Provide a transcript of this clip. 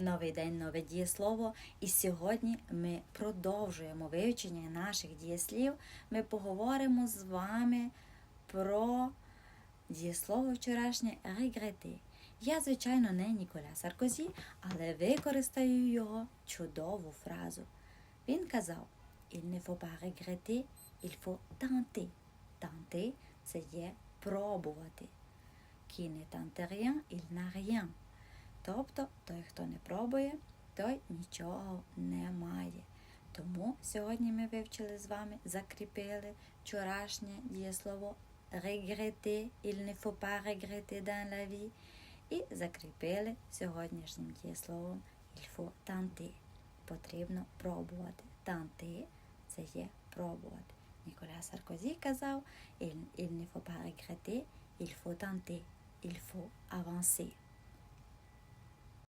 Новий день, нове дієслово. І сьогодні ми продовжуємо вивчення наших дієслів. Ми поговоримо з вами про дієслово вчорашнє regretter. Я, звичайно, не Ніколя Саркозі, але використаю його чудову фразу. Він казав: Il ne faut pas regretter, il faut tenter. Tenter – це є пробувати. Qui ne tente rien, il n'a rien. Тобто той, хто не пробує, той нічого не має. Тому сьогодні ми вивчили з вами, закріпили вчорашнє дієслово regretter, il ne faut pas regretter dans la vie. І закріпили сьогоднішнім дієсловом il faut tenter. Потрібно пробувати. Tenter – це є пробувати. Ніколя Саркозі казав il, il ne faut pas regretter, il faut tenter, il faut avancer.